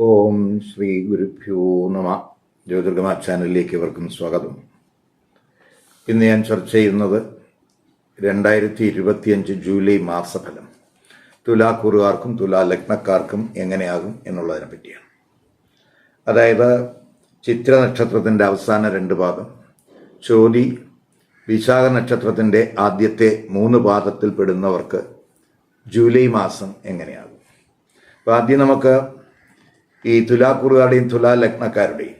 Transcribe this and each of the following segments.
ഓം ശ്രീ ഗുരുഭ്യോ നമ. ജ്യോതിർഗമ ചാനലിലേക്ക് ഇവർക്കും സ്വാഗതം. ഇന്ന് ഞാൻ ചർച്ച ചെയ്യുന്നത് രണ്ടായിരത്തി ഇരുപത്തിയഞ്ച് ജൂലൈ മാസഫലം. തുലാക്കുറുകാർക്കും തുലാ ലഗ്നക്കാർക്കും എങ്ങനെയാകും എന്നുള്ളതിനെ പറ്റിയാണ്. അതായത് ചിത്ര നക്ഷത്രത്തിന്റെ അവസാന രണ്ട് പാദം ചോതി വിശാഖ നക്ഷത്രത്തിന്റെ ആദ്യത്തെ മൂന്ന് പാദത്തിൽ പെടുന്നവർക്ക് ജൂലൈ മാസം എങ്ങനെയാകും? അപ്പോൾ ആദ്യം നമുക്ക് ഈ തുലാക്കുറുകാരുടെയും തുലാ ലഗ്നക്കാരുടെയും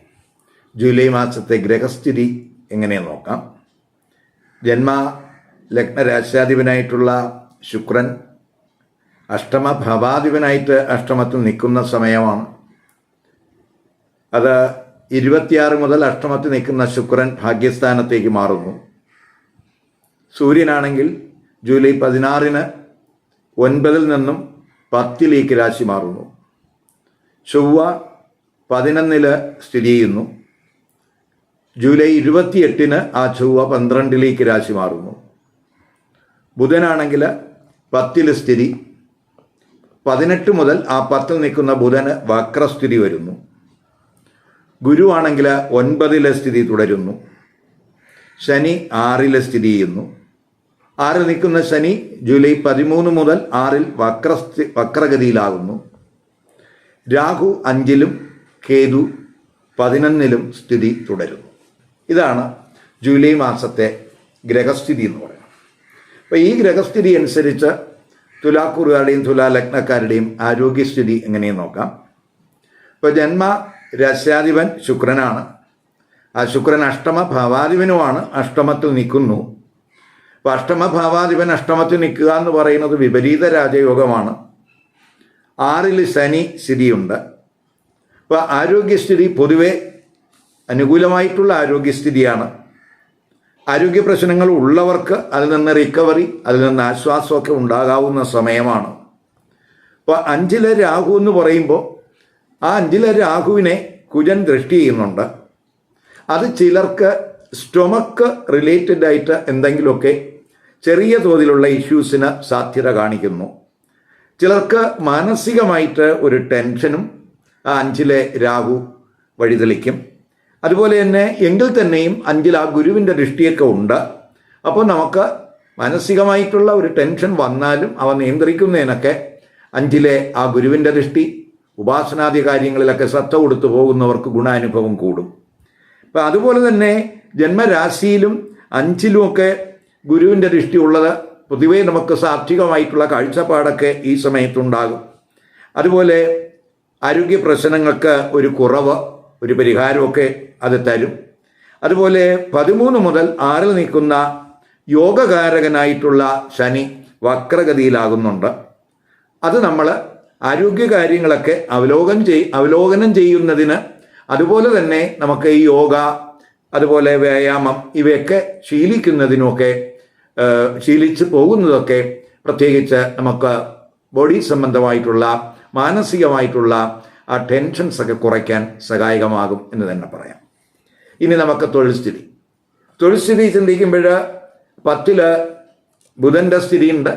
ജൂലൈ മാസത്തെ ഗ്രഹസ്ഥിതി എങ്ങനെയെന്ന് നോക്കാം. ജന്മ ലഗ്ന രാശാധിപനായിട്ടുള്ള ശുക്രൻ അഷ്ടമ ഭവാധിപനായിട്ട് അഷ്ടമത്തിൽ നിൽക്കുന്ന സമയമാണ്. അത് ഇരുപത്തിയാറ് മുതൽ അഷ്ടമത്തിൽ നിൽക്കുന്ന ശുക്രൻ ഭാഗ്യസ്ഥാനത്തേക്ക് മാറുന്നു. സൂര്യനാണെങ്കിൽ ജൂലൈ പതിനാറിന് ഒൻപതിൽ നിന്നും പത്തിലേക്ക് രാശി മാറുന്നു. ചൊവ്വ പതിനൊന്നിൽ സ്ഥിതി ചെയ്യുന്നു. ജൂലൈ ഇരുപത്തിയെട്ടിന് ആ ചൊവ്വ പന്ത്രണ്ടിലേക്ക് രാശി മാറുന്നു. ബുധനാണെങ്കിൽ പത്തിൽ സ്ഥിതി. പതിനെട്ട് മുതൽ ആ പത്തിൽ നിൽക്കുന്ന ബുധന് വക്രസ്ഥിതി വരുന്നു. ഗുരു ആണെങ്കിൽ ഒൻപതിലെ സ്ഥിതി തുടരുന്നു. ശനി ആറിലെ സ്ഥിതി ചെയ്യുന്നു. ആറിൽ നിൽക്കുന്ന ശനി ജൂലൈ പതിമൂന്ന് മുതൽ ആറിൽ വക്രസ്ഥി വക്രഗതിയിലാകുന്നു. രാഹു അഞ്ചിലും കേതു പതിനൊന്നിലും സ്ഥിതി തുടരുന്നു. ഇതാണ് ജൂലൈ മാസത്തെ ഗ്രഹസ്ഥിതി എന്ന് പറയുന്നത്. അപ്പോൾ ഈ ഗ്രഹസ്ഥിതി അനുസരിച്ച് തുലാക്കുറുകാരുടെയും തുലാലഗ്നക്കാരുടെയും ആരോഗ്യസ്ഥിതി എങ്ങനെയെന്ന് നോക്കാം. ഇപ്പോൾ ജന്മ രസ്യാധിപൻ ശുക്രനാണ്. ആ ശുക്രൻ അഷ്ടമ ഭാവാധിപനുമാണ് അഷ്ടമത്തിൽ നിൽക്കുന്നു. അപ്പോൾ അഷ്ടമ ഭാവാധിപൻ അഷ്ടമത്തിൽ നിൽക്കുക എന്ന് പറയുന്നത് വിപരീത രാജയോഗമാണ്. ആറിൽ ശനി സ്ഥിതിയുണ്ട്. അപ്പോൾ ആരോഗ്യസ്ഥിതി പൊതുവെ അനുകൂലമായിട്ടുള്ള ആരോഗ്യസ്ഥിതിയാണ്. ആരോഗ്യ പ്രശ്നങ്ങൾ ഉള്ളവർക്ക് അതിൽ നിന്ന് റിക്കവറി അതിൽ നിന്ന് ആശ്വാസമൊക്കെ ഉണ്ടാകാവുന്ന സമയമാണ്. അപ്പോൾ അഞ്ചില രാഹു എന്ന് പറയുമ്പോൾ ആ അഞ്ചില രാഹുവിനെ കുജൻ ദൃഷ്ടി ചെയ്യുന്നുണ്ട്. അത് ചിലർക്ക് സ്റ്റൊമക്ക് റിലേറ്റഡ് ആയിട്ട് എന്തെങ്കിലുമൊക്കെ ചെറിയ തോതിലുള്ള ഇഷ്യൂസിന് സാധ്യത കാണിക്കുന്നു. ചിലർക്ക് മാനസികമായിട്ട് ഒരു ടെൻഷനും ആ അഞ്ചിലെ രാഹു വഴിതെളിക്കും അതുപോലെ തന്നെ എങ്കിൽ തന്നെയും അഞ്ചിൽ ആ ഗുരുവിന്റെ ദൃഷ്ടിയൊക്കെ ഉണ്ട്. അപ്പോൾ നമുക്ക് മാനസികമായിട്ടുള്ള ഒരു ടെൻഷൻ വന്നാലും അവ നിയന്ത്രിക്കുന്നതിനൊക്കെ അഞ്ചിലെ ആ ഗുരുവിന്റെ ദൃഷ്ടി ഉപാസനാദി കാര്യങ്ങളിലൊക്കെ ശ്രദ്ധ കൊടുത്തു പോകുന്നവർക്ക് ഗുണാനുഭവം കൂടും. അപ്പം അതുപോലെ തന്നെ ജന്മരാശിയിലും അഞ്ചിലുമൊക്കെ ഗുരുവിന്റെ ദൃഷ്ടി ഉള്ളത് പൊതുവേ നമുക്ക് സാത്വികമായിട്ടുള്ള കാഴ്ചപ്പാടൊക്കെ ഈ സമയത്തുണ്ടാകും. അതുപോലെ ആരോഗ്യ പ്രശ്നങ്ങൾക്ക് ഒരു കുറവ് ഒരു പരിഹാരമൊക്കെ അത് തരും. അതുപോലെ പതിമൂന്ന് മുതൽ ആറിൽ നിൽക്കുന്ന യോഗകാരകനായിട്ടുള്ള ശനി വക്രഗതിയിലാകുന്നുണ്ട്. അത് നമ്മൾ ആരോഗ്യ കാര്യങ്ങളൊക്കെ അവലോകനം ചെയ് അവലോകനം ചെയ്യുന്നതിന് അതുപോലെ തന്നെ നമുക്ക് ഈ യോഗ അതുപോലെ വ്യായാമം ഇവയൊക്കെ ശീലിക്കുന്നതിനുമൊക്കെ ശീലിച്ച് പോകുന്നതൊക്കെ പ്രത്യേകിച്ച് നമുക്ക് ബോഡി സംബന്ധമായിട്ടുള്ള മാനസികമായിട്ടുള്ള ആ ടെൻഷൻസ് ഒക്കെ കുറയ്ക്കാൻ സഹായകമാകും എന്ന് തന്നെ പറയാം. ഇനി നമുക്ക് തൊഴിൽ സ്ഥിതി. തൊഴിൽ സ്ഥിതി ചിന്തിക്കുമ്പോൾ പത്തിൽ ബുധന്റെ സ്ഥിതിയുണ്ട്.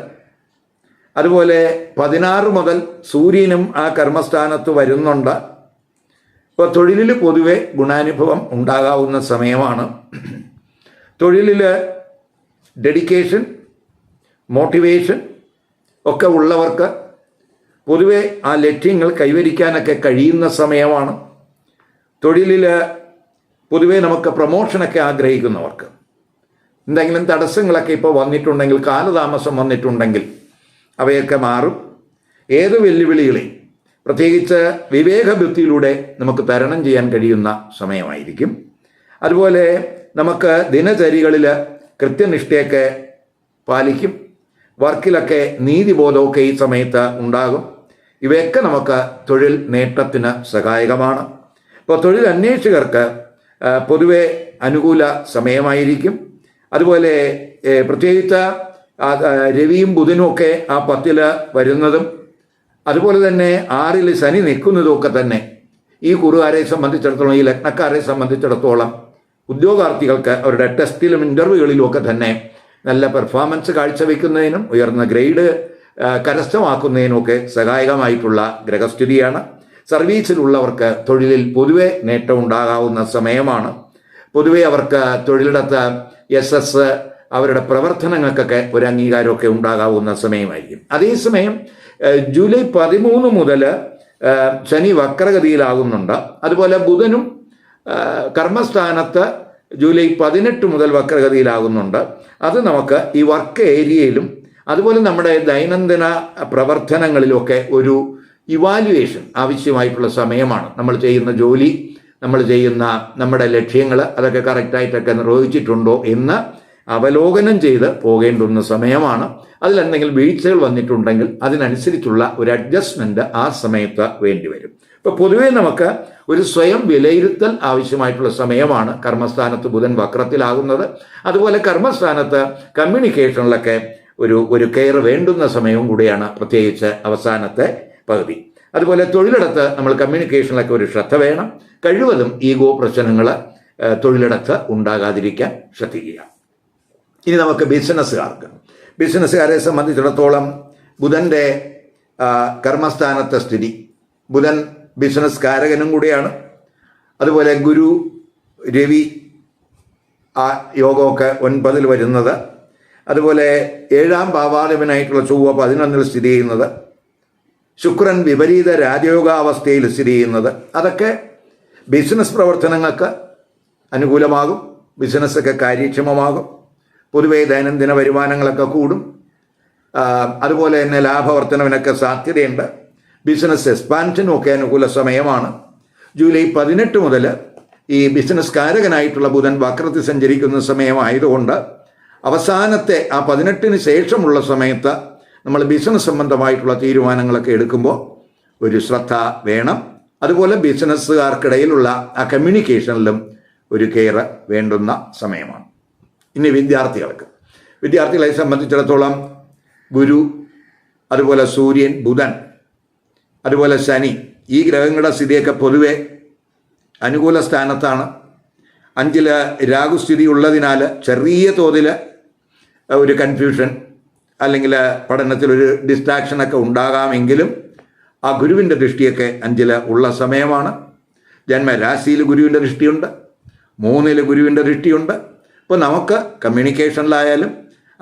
അതുപോലെ പതിനാറ് മുതൽ സൂര്യനും ആ കർമ്മസ്ഥാനത്ത് വരുന്നുണ്ട്. ഇപ്പോൾ തൊഴിലിൽ പൊതുവെ ഗുണാനുഭവം ഉണ്ടാകാവുന്ന സമയമാണ്. തൊഴിലിൽ ഡെഡിക്കേഷൻ മോട്ടിവേഷൻ ഒക്കെ ഉള്ളവർക്ക് പൊതുവെ ആ ലക്ഷ്യങ്ങൾ കൈവരിക്കാനൊക്കെ കഴിയുന്ന സമയമാണ്. തൊഴിലിൽ പൊതുവെ നമുക്ക് പ്രൊമോഷനൊക്കെ ആഗ്രഹിക്കുന്നവർക്ക്. എന്തെങ്കിലും തടസ്സങ്ങളൊക്കെ ഇപ്പോൾ വന്നിട്ടുണ്ടെങ്കിൽ കാലതാമസം വന്നിട്ടുണ്ടെങ്കിൽ അവയൊക്കെ മാറും. ഏത് വെല്ലുവിളികളെയും പ്രത്യേകിച്ച് വിവേകബുദ്ധിയിലൂടെ നമുക്ക് തരണം ചെയ്യാൻ കഴിയുന്ന സമയമായിരിക്കും. അതുപോലെ നമുക്ക് ദിനചര്യകളിൽ കൃത്യനിഷ്ഠയൊക്കെ പാലിക്കും. വർക്കിലൊക്കെ നീതിബോധമൊക്കെ ഈ സമയത്ത് ഉണ്ടാകും. ഇവയൊക്കെ നമുക്ക് തൊഴിൽ നേട്ടത്തിന് സഹായകമാണ്. ഇപ്പോൾ തൊഴിൽ അന്വേഷകർക്ക് പൊതുവെ അനുകൂല സമയമായിരിക്കും. അതുപോലെ പ്രത്യേകിച്ച് രവിയും ബുധനും ഒക്കെ ആ പത്തിൽ വരുന്നതും അതുപോലെ തന്നെ ആറിൽ ശനി നിൽക്കുന്നതും ഒക്കെ തന്നെ ഈ കുറുകാരെ സംബന്ധിച്ചിടത്തോളം ഈ ലഗ്നക്കാരെ സംബന്ധിച്ചിടത്തോളം ഉദ്യോഗാർത്ഥികൾക്ക് അവരുടെ ടെസ്റ്റിലും ഇന്റർവ്യൂകളിലും ഒക്കെ തന്നെ നല്ല പെർഫോമൻസ് കാഴ്ചവെക്കുന്നതിനും ഉയർന്ന ഗ്രേഡ് കരസ്ഥമാക്കുന്നതിനുമൊക്കെ സഹായകമായിട്ടുള്ള ഗ്രഹസ്ഥിതിയാണ്. സർവീസിലുള്ളവർക്ക് തൊഴിലിൽ പൊതുവെ നേട്ടം ഉണ്ടാകാവുന്ന സമയമാണ്. പൊതുവെ അവർക്ക് തൊഴിലിടത്ത് എസ് എസ് അവരുടെ പ്രവർത്തനങ്ങൾക്കൊക്കെ ഒരു അംഗീകാരമൊക്കെ ഉണ്ടാകാവുന്ന സമയമായിരിക്കും. അതേസമയം ജൂലൈ പതിമൂന്ന് മുതൽ ശനി വക്രഗതിയിലാകുന്നുണ്ട്. അതുപോലെ ബുധനും കർമ്മസ്ഥാനത്ത് ജൂലൈ പതിനെട്ട് മുതൽ വക്രഗതിയിലാകുന്നുണ്ട്. അത് നമുക്ക് ഈ വർക്ക് ഏരിയയിലും അതുപോലെ നമ്മുടെ ദൈനംദിന പ്രവർത്തനങ്ങളിലൊക്കെ ഒരു ഇവാലുവേഷൻ ആവശ്യമായിട്ടുള്ള സമയമാണ്. നമ്മൾ ചെയ്യുന്ന ജോലി നമ്മൾ ചെയ്യുന്ന നമ്മുടെ ലക്ഷ്യങ്ങൾ അതൊക്കെ കറക്റ്റായിട്ടൊക്കെ നിർവഹിച്ചിട്ടുണ്ടോ എന്ന് അവലോകനം ചെയ്ത് പോകേണ്ടുന്ന സമയമാണ്. അതിലെന്തെങ്കിലും വീഴ്ചകൾ വന്നിട്ടുണ്ടെങ്കിൽ അതിനനുസരിച്ചുള്ള ഒരു അഡ്ജസ്റ്റ്മെന്റ് ആ സമയത്ത് വേണ്ടിവരും. ഇപ്പൊ പൊതുവേ നമുക്ക് ഒരു സ്വയം വിലയിരുത്തൽ ആവശ്യമായിട്ടുള്ള സമയമാണ് കർമ്മസ്ഥാനത്ത് ബുധൻ വക്രത്തിലാകുന്നത്. അതുപോലെ കർമ്മസ്ഥാനത്ത് കമ്മ്യൂണിക്കേഷനിലൊക്കെ ഒരു ഒരു കെയർ വേണ്ടുന്ന സമയവും കൂടിയാണ് പ്രത്യേകിച്ച് അവസാനത്തെ പകുതി. അതുപോലെ തൊഴിലിടത്ത് നമ്മൾ കമ്മ്യൂണിക്കേഷനിലൊക്കെ ഒരു ശ്രദ്ധ വേണം. കഴിവതും ഈഗോ പ്രശ്നങ്ങൾ തൊഴിലിടത്ത് ഉണ്ടാകാതിരിക്കാൻ ശ്രദ്ധിക്കുക. ഇനി നമുക്ക് ബിസിനസ്സുകാർക്ക്. ബിസിനസ്സുകാരെ സംബന്ധിച്ചിടത്തോളം ബുധന്റെ കർമ്മസ്ഥാനത്തെ സ്ഥിതി ബുധൻ ബിസിനസ് കാരകനും കൂടിയാണ്. അതുപോലെ ഗുരു രവി ആ യോഗമൊക്കെ ഒൻപതിൽ വരുന്നത്. അതുപോലെ ഏഴാം ഭാവാധിപനായിട്ടുള്ള ചൊവ്വ പതിനൊന്നിൽ സ്ഥിതി ചെയ്യുന്നത്. ശുക്രൻ വിപരീത രാജയോഗാവസ്ഥയിൽ സ്ഥിതി ചെയ്യുന്നത്. അതൊക്കെ ബിസിനസ് പ്രവർത്തനങ്ങൾക്ക് അനുകൂലമാകും. ബിസിനസ്സൊക്കെ കാര്യക്ഷമമാകും. പൊതുവെ ദൈനംദിന വരുമാനങ്ങളൊക്കെ കൂടും. അതുപോലെ തന്നെ ലാഭവർത്തനവിനൊക്കെ സാധ്യതയുണ്ട്. ബിസിനസ് എക്സ്പാൻഷനും ഒക്കെ അനുകൂല സമയമാണ്. ജൂലൈ പതിനെട്ട് മുതൽ ഈ ബിസിനസ് കാരകനായിട്ടുള്ള ബുധൻ വക്രത്തിൽ സഞ്ചരിക്കുന്ന സമയമായതുകൊണ്ട് അവസാനത്തെ ആ പതിനെട്ടിന് ശേഷമുള്ള സമയത്ത് നമ്മൾ ബിസിനസ് സംബന്ധമായിട്ടുള്ള തീരുമാനങ്ങളൊക്കെ എടുക്കുമ്പോൾ ഒരു ശ്രദ്ധ വേണം. അതുപോലെ ബിസിനസ്സുകാർക്കിടയിലുള്ള ആ കമ്മ്യൂണിക്കേഷനിലും ഒരു കെയർ വേണ്ടുന്ന സമയമാണ്. ഇനി വിദ്യാർത്ഥികൾക്ക്. വിദ്യാർത്ഥികളെ സംബന്ധിച്ചിടത്തോളം ഗുരു അതുപോലെ സൂര്യൻ ബുധൻ അതുപോലെ ശനി ഈ ഗ്രഹങ്ങളുടെ സ്ഥിതിയൊക്കെ പൊതുവെ അനുകൂല സ്ഥാനത്താണ്. അഞ്ചിൽ രാഹുസ്ഥിതി ഉള്ളതിനാൽ ചെറിയ തോതിൽ ഒരു കൺഫ്യൂഷൻ അല്ലെങ്കിൽ പഠനത്തിലൊരു ഡിസ്ട്രാക്ഷനൊക്കെ ഉണ്ടാകാമെങ്കിലും ആ ഗുരുവിന്റെ ദൃഷ്ടിയൊക്കെ അഞ്ചിൽ ഉള്ള സമയമാണ്. ജന്മരാശിയിൽ ഗുരുവിന്റെ ദൃഷ്ടിയുണ്ട് മൂന്നിൽ ഗുരുവിന്റെ ദൃഷ്ടിയുണ്ട്. അപ്പോൾ നമുക്ക് കമ്മ്യൂണിക്കേഷനിലായാലും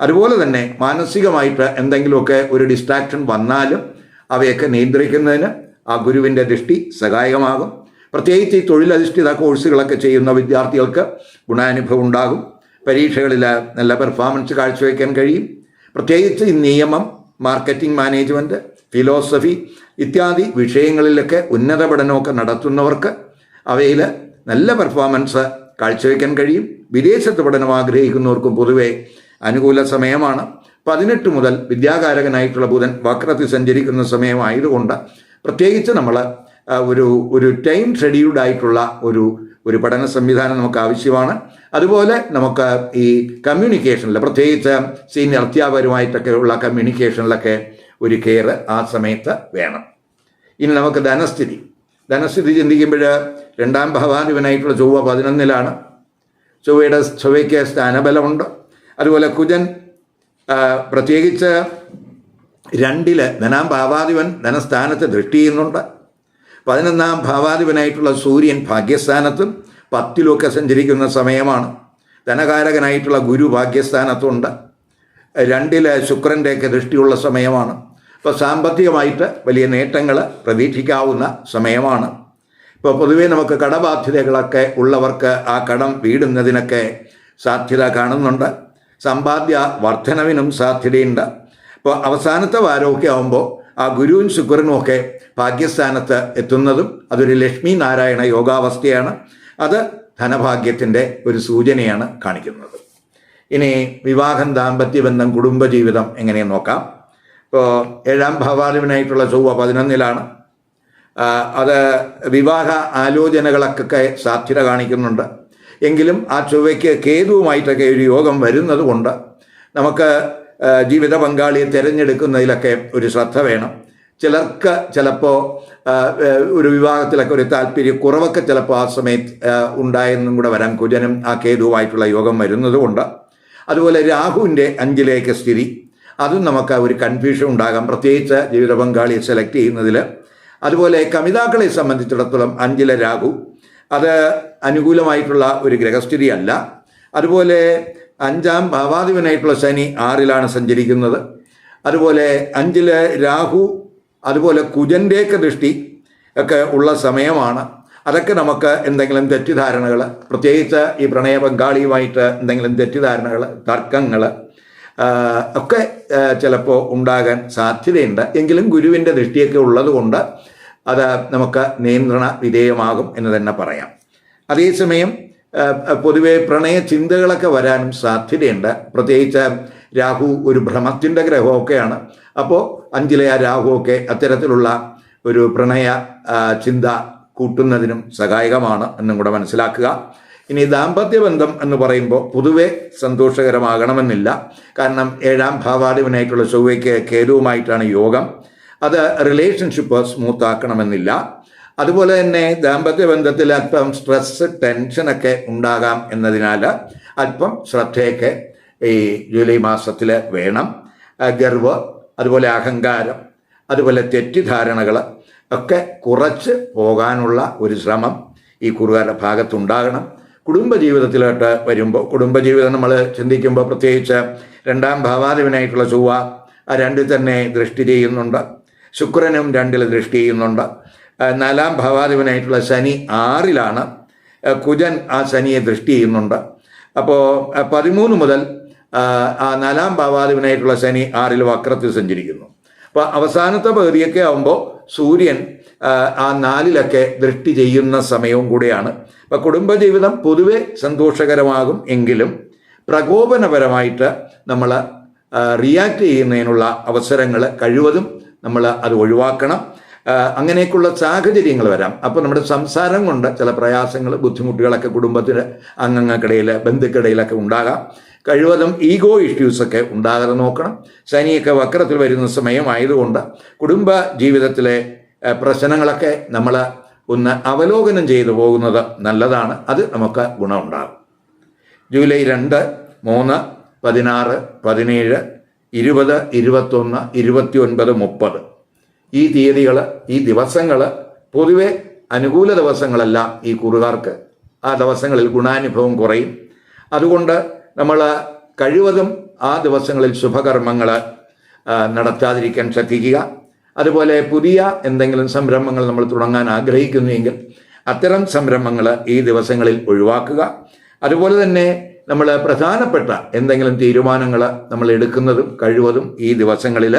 അതുപോലെ തന്നെ മാനസികമായിട്ട് എന്തെങ്കിലുമൊക്കെ ഒരു ഡിസ്ട്രാക്ഷൻ വന്നാലും അവയൊക്കെ നിയന്ത്രിക്കുന്നതിന് ആ ഗുരുവിന്റെ ദൃഷ്ടി സഹായകമാകും. പ്രത്യേകിച്ച് ഈ തൊഴിലധിഷ്ഠിത കോഴ്സുകളൊക്കെ ചെയ്യുന്ന വിദ്യാർത്ഥികൾക്ക് ഗുണാനുഭവം ഉണ്ടാകും. പരീക്ഷകളിൽ നല്ല പെർഫോമൻസ് കാഴ്ചവെക്കാൻ കഴിയും. പ്രത്യേകിച്ച് ഈ നിയമം മാർക്കറ്റിംഗ് മാനേജ്മെന്റ് ഫിലോസഫി ഇത്യാദി വിഷയങ്ങളിലൊക്കെ ഉന്നത പഠനമൊക്കെ നടത്തുന്നവർക്ക് അവയിൽ നല്ല പെർഫോമൻസ് കാഴ്ചവെക്കാൻ കഴിയും. വിദേശത്ത് പഠനം ആഗ്രഹിക്കുന്നവർക്കും പൊതുവെ അനുകൂല സമയമാണ്. പതിനെട്ട് മുതൽ വിദ്യാകാരകനായിട്ടുള്ള ബുധൻ വക്രത്തിൽ സഞ്ചരിക്കുന്ന സമയമായതുകൊണ്ട് പ്രത്യേകിച്ച് നമ്മൾ ഒരു ഒരു ടൈം ഷെഡ്യൂൾഡ് ആയിട്ടുള്ള ഒരു ഒരു പഠന സംവിധാനം നമുക്ക് ആവശ്യമാണ്. അതുപോലെ നമുക്ക് ഈ കമ്മ്യൂണിക്കേഷനിൽ പ്രത്യേകിച്ച് സീനിയർ അധ്യാപകരുമായിട്ടൊക്കെ ഉള്ള കമ്മ്യൂണിക്കേഷനിലൊക്കെ ഒരു കെയർ ആ സമയത്ത് വേണം. ഇനി നമുക്ക് ധനസ്ഥിതി. ധനസ്ഥിതി ചിന്തിക്കുമ്പോൾ രണ്ടാം ഭവാധിപനായിട്ടുള്ള ചൊവ്വ പതിനൊന്നിലാണ്. ചൊവ്വയുടെ ചൊവ്വയ്ക്ക് സ്ഥാനബലമുണ്ട്. അതുപോലെ കുജൻ പ്രത്യേകിച്ച് രണ്ടിൽ ധനാം ഭാവാധിപൻ ധനസ്ഥാനത്ത് ദൃഷ്ടി ചെയ്യുന്നുണ്ട് പതിനൊന്നാം ഭാവാധിപനായിട്ടുള്ള സൂര്യൻ ഭാഗ്യസ്ഥാനത്തും പത്തിലുമൊക്കെ സഞ്ചരിക്കുന്ന സമയമാണ്. ധനകാരകനായിട്ടുള്ള ഗുരു ഭാഗ്യസ്ഥാനത്തുണ്ട്. രണ്ടിൽ ശുക്രന്റെയൊക്കെ ദൃഷ്ടിയുള്ള സമയമാണ്. ഇപ്പോൾ സാമ്പത്തികമായിട്ട് വലിയ നേട്ടങ്ങൾ പ്രതീക്ഷിക്കാവുന്ന സമയമാണ്. ഇപ്പോൾ പൊതുവേ നമുക്ക് കടബാധ്യതകളൊക്കെ ഉള്ളവർക്ക് ആ കടം വീടുന്നതിനൊക്കെ സാധ്യത കാണുന്നുണ്ട്. സമ്പാദ്യ വർധനവിനും സാധ്യതയുണ്ട്. ഇപ്പോൾ അവസാനത്തെ വാരമൊക്കെ ആകുമ്പോൾ ആ ഗുരുവും ശുക്രനും ഒക്കെ ഭാഗ്യസ്ഥാനത്ത് എത്തുന്നതും അതൊരു ലക്ഷ്മി നാരായണ യോഗാവസ്ഥയാണ്. അത് ധനഭാഗ്യത്തിന്റെ ഒരു സൂചനയാണ് കാണിക്കുന്നത്. ഇനി വിവാഹം ദാമ്പത്യബന്ധം കുടുംബജീവിതം എങ്ങനെ നോക്കാം? ഇപ്പോൾ ഏഴാം ഭാവാധിപനായിട്ടുള്ള ചൊവ്വ പതിനൊന്നിലാണ്. അത് വിവാഹ ആലോചനകളൊക്കെ സാധ്യത കാണിക്കുന്നുണ്ട്. എങ്കിലും ആ ചൊവ്വയ്ക്ക് കേതുവുമായിട്ടൊക്കെ ഒരു യോഗം വരുന്നത് കൊണ്ട് നമുക്ക് ജീവിത പങ്കാളിയെ തിരഞ്ഞെടുക്കുന്നതിലൊക്കെ ഒരു ശ്രദ്ധ വേണം. ചിലർക്ക് ചിലപ്പോൾ ഒരു വിവാഹത്തിലൊക്കെ ഒരു താല്പര്യ കുറവൊക്കെ ചിലപ്പോൾ ആ സമയത്ത് ഉണ്ടായെന്നും കൂടെ വരാം. കുജനും ആ കേതുവുമായിട്ടുള്ള യോഗം വരുന്നതുകൊണ്ട് അതുപോലെ രാഹുവിന്റെ അഞ്ചിലേക്ക് സ്ഥിതി. അതും നമുക്ക് ഒരു കൺഫ്യൂഷൻ ഉണ്ടാകാം. പ്രത്യേകിച്ച് ജീവിത പങ്കാളിയെ സെലക്ട് ചെയ്യുന്നതിൽ അതുപോലെ കമിതാക്കളെ സംബന്ധിച്ചിടത്തോളം അഞ്ചിലെ രാഹു അത് അനുകൂലമായിട്ടുള്ള ഒരു ഗ്രഹസ്ഥിതി അല്ല അതുപോലെ അഞ്ചാം ഭാവാധിപനായിട്ടുള്ള ശനി ആറിലാണ് സഞ്ചരിക്കുന്നത്. അതുപോലെ അഞ്ചിലെ രാഹു അതുപോലെ കുജന്റെയൊക്കെ ദൃഷ്ടി ഒക്കെ ഉള്ള സമയമാണ്. അതൊക്കെ നമുക്ക് എന്തെങ്കിലും തെറ്റിദ്ധാരണകൾ പ്രത്യേകിച്ച് ഈ പ്രണയ പങ്കാളിയുമായിട്ട് എന്തെങ്കിലും തെറ്റിദ്ധാരണകൾ തർക്കങ്ങൾ ഒക്കെ ചിലപ്പോൾ ഉണ്ടാകാൻ സാധ്യതയുണ്ട്. എങ്കിലും ഗുരുവിന്റെ ദൃഷ്ടിയൊക്കെ ഉള്ളതുകൊണ്ട് അത് നമുക്ക് നിയന്ത്രണ വിധേയമാകും എന്ന് തന്നെ പറയാം. അതേസമയം പൊതുവെ പ്രണയ ചിന്തകളൊക്കെ വരാനും സാധ്യതയുണ്ട്. പ്രത്യേകിച്ച് രാഹു ഒരു ഭ്രമത്തിന്റെ ഗ്രഹമൊക്കെയാണ്. അപ്പോൾ അഞ്ചിലെ ആ രാഹുവൊക്കെ അത്തരത്തിലുള്ള ഒരു പ്രണയ ചിന്ത കൂട്ടുന്നതിനും സഹായകമാണ് എന്നും കൂടെ മനസ്സിലാക്കുക. ഇനി ദാമ്പത്യ ബന്ധം എന്ന് പറയുമ്പോൾ പൊതുവെ സന്തോഷകരമാകണമെന്നില്ല. കാരണം ഏഴാം ഭാവാധിപനായിട്ടുള്ള ചൊവ്വയ്ക്ക് കേതുവുമായിട്ടാണ് യോഗം. അത് റിലേഷൻഷിപ്പ് സ്മൂത്ത് ആക്കണമെന്നില്ല. അതുപോലെ തന്നെ ദാമ്പത്യ ബന്ധത്തിൽ അല്പം സ്ട്രെസ് ടെൻഷനൊക്കെ ഉണ്ടാകാം എന്നതിനാൽ അല്പം ശ്രദ്ധയൊക്കെ ഈ ജൂലൈ മാസത്തിൽ വേണം. ഗർവ് അതുപോലെ അഹങ്കാരം അതുപോലെ തെറ്റിദ്ധാരണകൾ ഒക്കെ കുറച്ച് പോകാനുള്ള ഒരു ശ്രമം ഈ കുറുകാരുടെ ഭാഗത്തുണ്ടാകണം. കുടുംബജീവിതത്തിലോട്ട് വരുമ്പോൾ കുടുംബജീവിതം നമ്മൾ ചിന്തിക്കുമ്പോൾ പ്രത്യേകിച്ച് രണ്ടാം ഭാവാധിപനായിട്ടുള്ള ചൊവ്വ ആ രണ്ടിൽ തന്നെ ദൃഷ്ടി ചെയ്യുന്നുണ്ട്. ശുക്രനും രണ്ടിൽ ദൃഷ്ടി ചെയ്യുന്നുണ്ട്. നാലാം ഭാവാധിപനായിട്ടുള്ള ശനി ആറിലാണ്. കുജൻ ആ ശനിയെ ദൃഷ്ടി ചെയ്യുന്നുണ്ട്. അപ്പോൾ പതിമൂന്ന് മുതൽ ആ നാലാം ഭാവാധിപനായിട്ടുള്ള ശനി ആറിൽ വക്രത്തിൽ സഞ്ചരിക്കുന്നു. അപ്പോൾ അവസാനത്തെ പകുതിയൊക്കെ ആകുമ്പോൾ സൂര്യൻ ആ നാലിലൊക്കെ ദൃഷ്ടി ചെയ്യുന്ന സമയവും കൂടിയാണ്. അപ്പോൾ കുടുംബജീവിതം പൊതുവെ സന്തോഷകരമാകും എങ്കിലും പ്രകോപനപരമായിട്ട് നമ്മൾ റിയാക്ട് ചെയ്യുന്നതിനുള്ള അവസരങ്ങൾ കഴിവതും നമ്മൾ അത് ഒഴിവാക്കണം. അങ്ങനെയൊക്കെയുള്ള സാഹചര്യങ്ങൾ വരാം. അപ്പോൾ നമ്മുടെ സംസാരം കൊണ്ട് ചില പ്രയാസങ്ങൾ ബുദ്ധിമുട്ടുകളൊക്കെ കുടുംബത്തിന്റെ അംഗങ്ങൾക്കിടയിൽ ബന്ധുക്കിടയിലൊക്കെ ഉണ്ടാകാം. കഴിവതും ഈഗോ ഇഷ്യൂസൊക്കെ ഉണ്ടാകാതെ നോക്കണം. ശനിയൊക്കെ വക്രത്തിൽ വരുന്ന സമയമായതുകൊണ്ട് കുടുംബ ജീവിതത്തിലെ പ്രശ്നങ്ങളൊക്കെ നമ്മൾ ഒന്ന് അവലോകനം ചെയ്തു പോകുന്നത് നല്ലതാണ്. അത് നമുക്ക് ഗുണമുണ്ടാകും. ജൂലൈ രണ്ട് മൂന്ന് പതിനാറ് പതിനേഴ് ഇരുപത് ഇരുപത്തൊന്ന് ഇരുപത്തി ഒൻപത് മുപ്പത്. ഈ തീയതികൾ ഈ ദിവസങ്ങൾ പൊതുവെ അനുകൂല ദിവസങ്ങളല്ല ഈ കുറുകാർക്ക്. ആ ദിവസങ്ങളിൽ ഗുണാനുഭവം കുറയും. അതുകൊണ്ട് നമ്മൾ കഴിവതും ആ ദിവസങ്ങളിൽ ശുഭകർമ്മങ്ങൾ നടത്താതിരിക്കാൻ ശ്രദ്ധിക്കുക. അതുപോലെ പുതിയ എന്തെങ്കിലും സംരംഭങ്ങൾ നമ്മൾ തുടങ്ങാൻ ആഗ്രഹിക്കുന്നുവെങ്കിൽ അത്തരം സംരംഭങ്ങൾ ഈ ദിവസങ്ങളിൽ ഒഴിവാക്കുക. അതുപോലെ തന്നെ നമ്മൾ പ്രധാനപ്പെട്ട എന്തെങ്കിലും തീരുമാനങ്ങൾ നമ്മൾ എടുക്കുന്നതും കഴിവതും ഈ ദിവസങ്ങളിൽ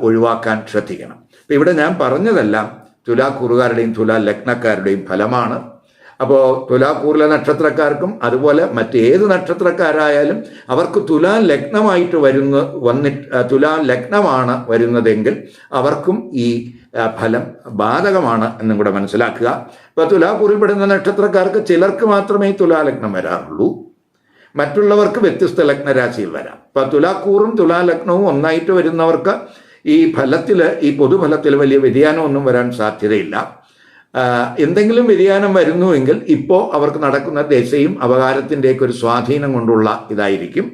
ഒഴിവാക്കാൻ ശ്രദ്ധിക്കണം. ഇവിടെ ഞാൻ പറഞ്ഞതെല്ലാം തുലാ കുറുകാരുടെയും തുലാ ലഗ്നക്കാരുടെയും ഫലമാണ്. അപ്പോൾ തുലാപൂർല നക്ഷത്രക്കാർക്കും അതുപോലെ മറ്റേത് നക്ഷത്രക്കാരായാലും അവർക്ക് തുലാ ലഗ്നമായിട്ട് വരുന്ന വന്നിട്ട് തുലാ ലഗ്നമാണ് വരുന്നതെങ്കിൽ അവർക്കും ഈ ഫലം ബാധകമാണ് എന്നും കൂടെ മനസ്സിലാക്കുക. ഇപ്പൊ തുലാക്കൂറിൽപ്പെടുന്ന നക്ഷത്രക്കാർക്ക് ചിലർക്ക് മാത്രമേ തുലാലഗ്നം വരാറുള്ളൂ. മറ്റുള്ളവർക്ക് വ്യത്യസ്ത ലഗ്നരാശിയിൽ വരാം. ഇപ്പൊ തുലാക്കൂറും തുലാലഗ്നവും ഒന്നായിട്ട് വരുന്നവർക്ക് ഈ ഫലത്തിൽ ഈ പൊതുഫലത്തിൽ വലിയ വ്യതിയാനം ഒന്നും വരാൻ സാധ്യതയില്ല. എന്തെങ്കിലും വ്യതിയാനം വരുന്നുവെങ്കിൽ ഇപ്പോൾ അവർക്ക് നടക്കുന്ന ദശയും അപകാരത്തിന്റെയൊക്കെ ഒരു സ്വാധീനം കൊണ്ടുള്ള ഇതായിരിക്കും.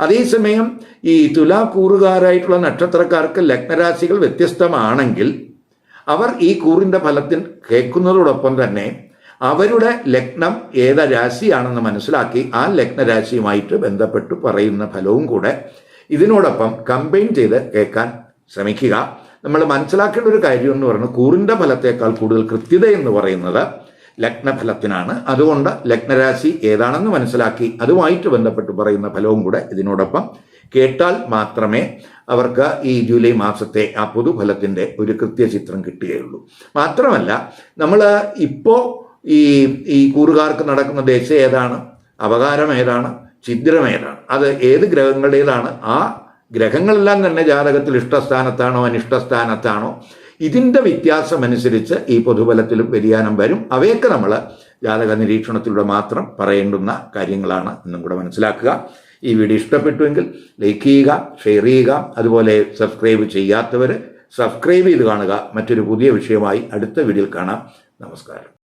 അതേസമയം ഈ തുലാക്കൂറുകാരായിട്ടുള്ള നക്ഷത്രക്കാർക്ക് ലഗ്നരാശികൾ വ്യത്യസ്തമാണെങ്കിൽ അവർ ഈ കൂറിന്റെ ഫലത്തിൽ കേൾക്കുന്നതോടൊപ്പം തന്നെ അവരുടെ ലഗ്നം ഏത രാശിയാണെന്ന് മനസ്സിലാക്കി ആ ലഗ്നരാശിയുമായിട്ട് ബന്ധപ്പെട്ട് പറയുന്ന ഫലവും കൂടെ ഇതിനോടൊപ്പം കമ്പൈൻ ചെയ്ത് കേൾക്കാൻ ശ്രമിക്കുക. നമ്മൾ മനസ്സിലാക്കേണ്ട ഒരു കാര്യം എന്ന് പറയുന്നത് കൂറിന്റെ ഫലത്തേക്കാൾ കൂടുതൽ കൃത്യത എന്ന് പറയുന്നത് ലഗ്നഫലത്തിനാണ്. അതുകൊണ്ട് ലഗ്നരാശി ഏതാണെന്ന് മനസ്സിലാക്കി അതുമായിട്ട് ബന്ധപ്പെട്ട് പറയുന്ന ഫലവും കൂടെ ഇതിനോടൊപ്പം കേട്ടാൽ മാത്രമേ അവർക്ക് ഈ ജൂലൈ മാസത്തെ ആ പൊതുഫലത്തിന്റെ ഒരു കൃത്യചിത്രം കിട്ടുകയുള്ളൂ. മാത്രമല്ല നമ്മൾ ഇപ്പോൾ ഈ ഈ കൂറുകാർക്ക് നടക്കുന്ന ദശ ഏതാണ്? അപകാരം ഏതാണ്? ഛിദ്രം ഏതാണ്? അത് ഏത് ഗ്രഹങ്ങളുടേതാണ്? ആ ഗ്രഹങ്ങളെല്ലാം തന്നെ ജാതകത്തിൽ ഇഷ്ടസ്ഥാനത്താണോ അനിഷ്ടസ്ഥാനത്താണോ ഇതിന്റെ വ്യത്യാസമനുസരിച്ച് ഈ പൊതുബലത്തിലും വ്യതിയാനം വരും. അവയൊക്കെ നമ്മൾ ജാതക നിരീക്ഷണത്തിലൂടെ മാത്രം പറയേണ്ടുന്ന കാര്യങ്ങളാണ് എന്നും കൂടെ മനസ്സിലാക്കുക. ഈ വീഡിയോ ഇഷ്ടപ്പെട്ടുവെങ്കിൽ ലൈക്ക് ചെയ്യുക ഷെയർ ചെയ്യുക അതുപോലെ സബ്സ്ക്രൈബ് ചെയ്യാത്തവർ സബ്സ്ക്രൈബ് ചെയ്ത് കാണുക. മറ്റൊരു പുതിയ വിഷയമായി അടുത്ത വീഡിയോയിൽ കാണാം. നമസ്കാരം.